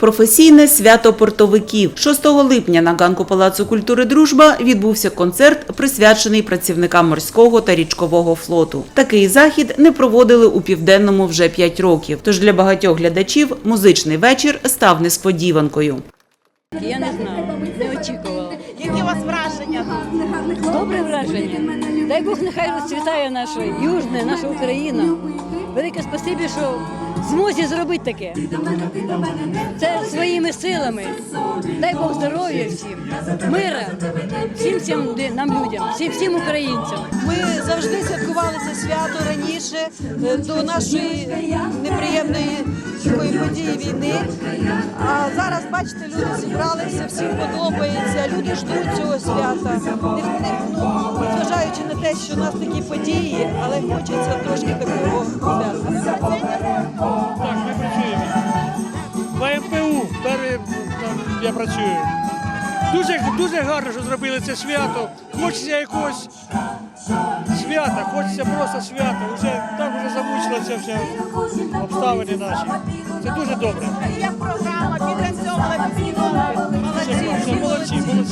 Професійне свято портовиків 6 липня на ганку Палацу культури Дружба відбувся концерт, присвячений працівникам морського та річкового флоту. Такий захід не проводили у південному вже 5 років. Тож для багатьох глядачів музичний вечір став несподіванкою. Я не знала, не очікувала. Які у вас враження? Добре враження. Дай Бог нехай розцвітає наша Южне, наша Україна. Велике спасибі, що змозі зробити таке. Це своїми силами. Дай Бог здоров'я всім, мира, всім всім нам людям, всім всім українцям. Ми завжди святкували це свято раніше е, до нашої неприємної такої події війни. А зараз, бачите, люди зібралися, всім подобається, люди ждуть цього свята. Не, не, ну, те, що у нас такі події, але хочеться трошки такого свята. Так, ми працюємо. В МПУ, там я працюю. Дуже, дуже гарно, що зробили це свято. Хочеться якогось свята, хочеться просто свята. Уже так вже замучила ця вся обставини наші. Це дуже добре. Як програма, Все, все,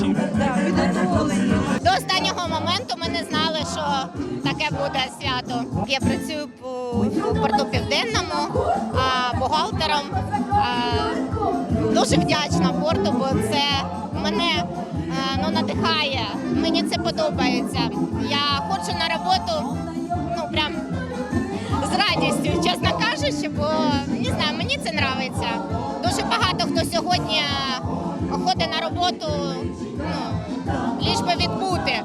підготовлені. До останнього моменту ми не знали, що таке буде свято. Я працюю по порту південному а, бухгалтером. Дуже вдячна порту, бо це мене ну, надихає. Мені це подобається. Я ходжу на роботу, ну прям з радістю, чесно кажучи, бо не знаю, мені це подобається. Дуже багато хто сьогодні ходить на роботу, ну, ліж би відбути.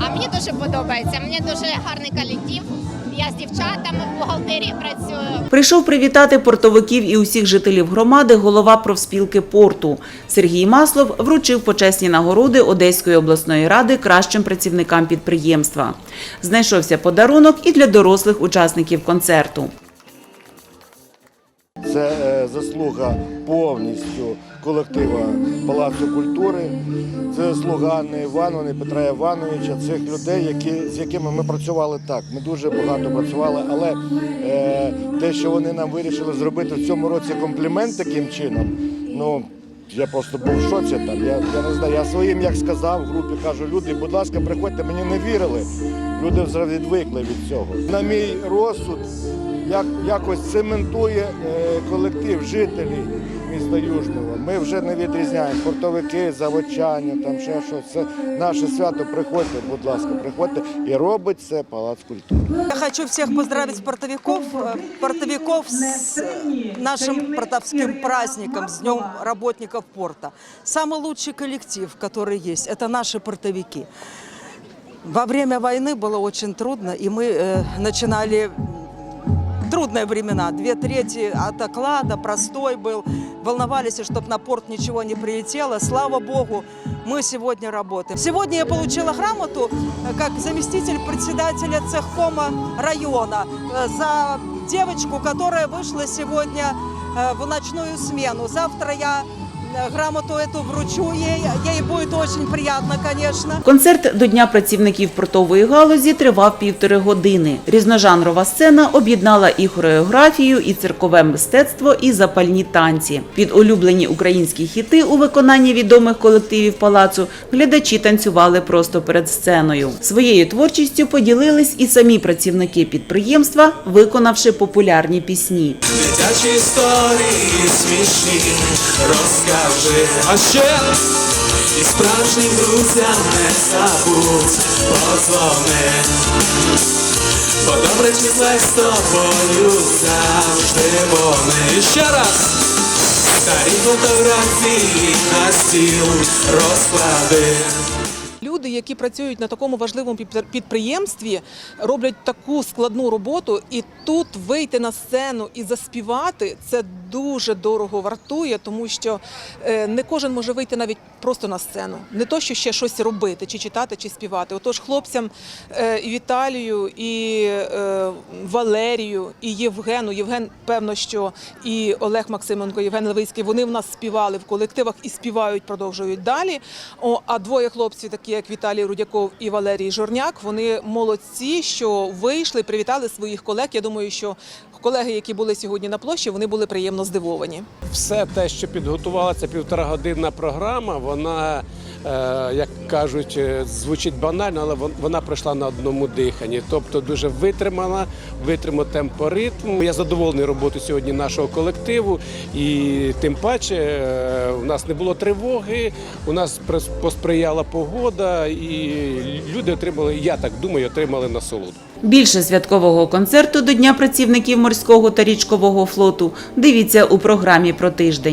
А мені дуже подобається. Мені дуже гарний колектив. Я з дівчатами в бухгалтерії працюю. Прийшов привітати портовиків і усіх жителів громади голова профспілки порту. Сергій Маслов вручив почесні нагороди Одеської обласної ради кращим працівникам підприємства. Знайшовся подарунок і для дорослих учасників концерту. Це е, заслуга повністю колектива Палацу культури. Це заслуга Анни Івановни, Петра Івановича, цих людей, які, з якими ми працювали так. Ми дуже багато працювали, але е, те, що вони нам вирішили зробити в цьому році комплімент таким чином, ну. Я просто був в шоці там. Я, я не знаю, я своїм як сказав в групі, кажу, люди, будь ласка, приходьте, мені не вірили. Люди вже відвикли від цього. На мій розсуд як, якось цементує е, колектив жителів міста Южного. Ми вже не відрізняємо портовики, заводчання, там ще щось. Це наше свято. Приходьте, будь ласка, приходьте і робить це Палац культури. Я хочу всех поздравить портовиков, э, портовиков с э, нашим портовским праздником, с Днем работников порта. Самый лучший коллектив, который есть, это наши портовики. Во время войны было очень трудно, и мы э, начинали трудные времена. Две трети от оклада, простой был. Волновались, чтобы на порт ничего не прилетело. Слава Богу, мы сегодня работаем. Сегодня я получила грамоту э, как заместитель председателя цехкома района э, за девочку, которая вышла сегодня э, в ночную смену. Завтра я грамоту эту вручу ей. Ей будет очень приятно, конечно. Концерт до Дня працівників портової галузі тривав півтори години. Різножанрова сцена об'єднала і хореографію, і циркове мистецтво, і запальні танці. Під улюблені українські хіти у виконанні відомих колективів палацу глядачі танцювали просто перед сценою. Своєю творчістю поділились і самі працівники підприємства, виконавши популярні пісні. Дитячі історії смішні розкажи, а ще і справжнім друзям не забудь позвони. Бо добре чи з тобою завжди вони. І ще раз старі фотографії на стіл розклади. Люди, які працюють на такому важливому підпри- підприємстві, роблять таку складну роботу, і тут вийти на сцену і заспівати це дуже дорого вартує, тому що е, не кожен може вийти навіть просто на сцену, не то, що ще щось робити, чи читати, чи співати. Отож, хлопцям е, і Віталію, і е, Валерію, і Євгену. Євген, певно, що і Олег Максименко, Євген Левицький, вони в нас співали в колективах і співають, продовжують далі. А двоє хлопців, такі як Віталій Рудяков і Валерій Жорняк. Вони молодці, що вийшли, привітали своїх колег. Я думаю, що колеги, які були сьогодні на площі, вони були приємно здивовані. все те, що підготувалася півторагодинна програма, вона, як кажуть, е, звучить банально, але вона пройшла на одному диханні. Тобто дуже витримана, витримав темпоритм. Я задоволений роботою сьогодні нашого колективу, і тим паче е, у нас не було тривоги, у нас посприяла погода, і люди отримали, я так думаю, отримали насолоду. Більше святкового концерту до Дня працівників морського та річкового флоту дивіться у програмі про тиждень.